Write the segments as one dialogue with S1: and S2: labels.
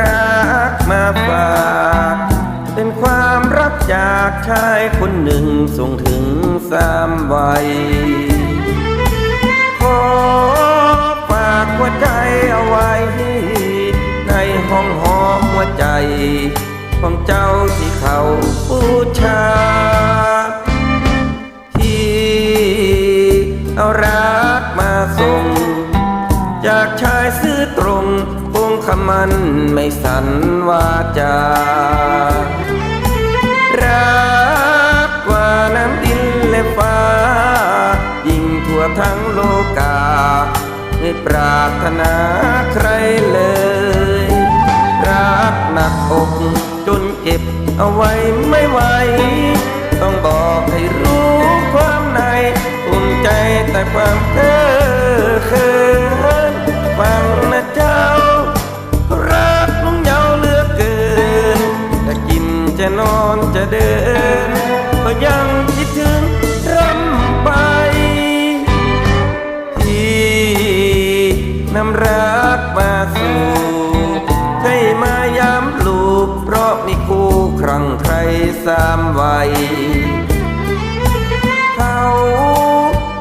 S1: รักมาฝากเป็นความรักจากชายคนหนึ่งส่งถึงสามวัยขอฝากหัวใจเอาไว้ ในห้องหอมหัวใจของเจ้า มันไม่สันวาจา รักกว่าน้ำดินและฟ้า ยิ่งทั่วทั้งโลกา ไม่ปรารถนาใครเลย รักหนักอกจนเก็บเอาไว้ไม่ไหว ต้องบอกให้รู้ความในภูมิใจแต่ความเพ้อเขิน สามวัยเขา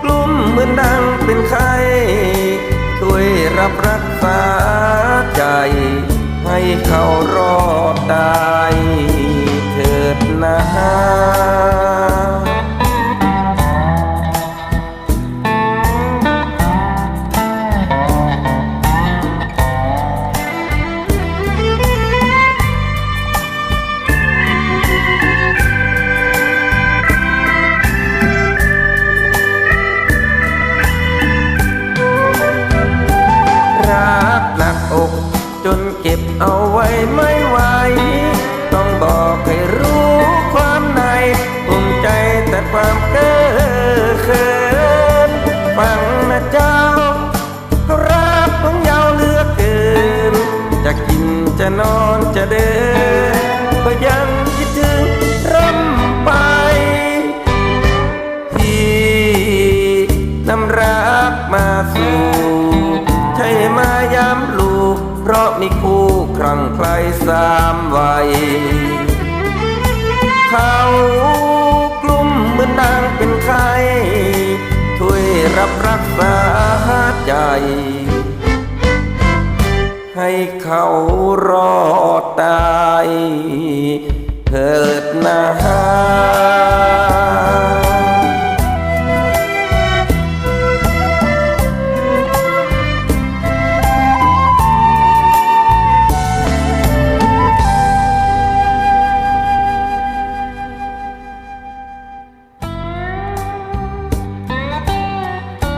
S1: กลุ่มเหมือนดังเป็นไข้ช่วยรับรักษาใจ ให้เขารอดได้เถิดนะ จะนอนจะเดินก็ยังคิดถึงร่ำไปที่นำรักมาสู่ใช่มาย้ำลูก เพราะมีคู่ครั้งใครสามวัยเขากลุ่มเหมือนนางเป็นไข้ช่วยรับรักษา ให้เขารอดตายเถิดนะ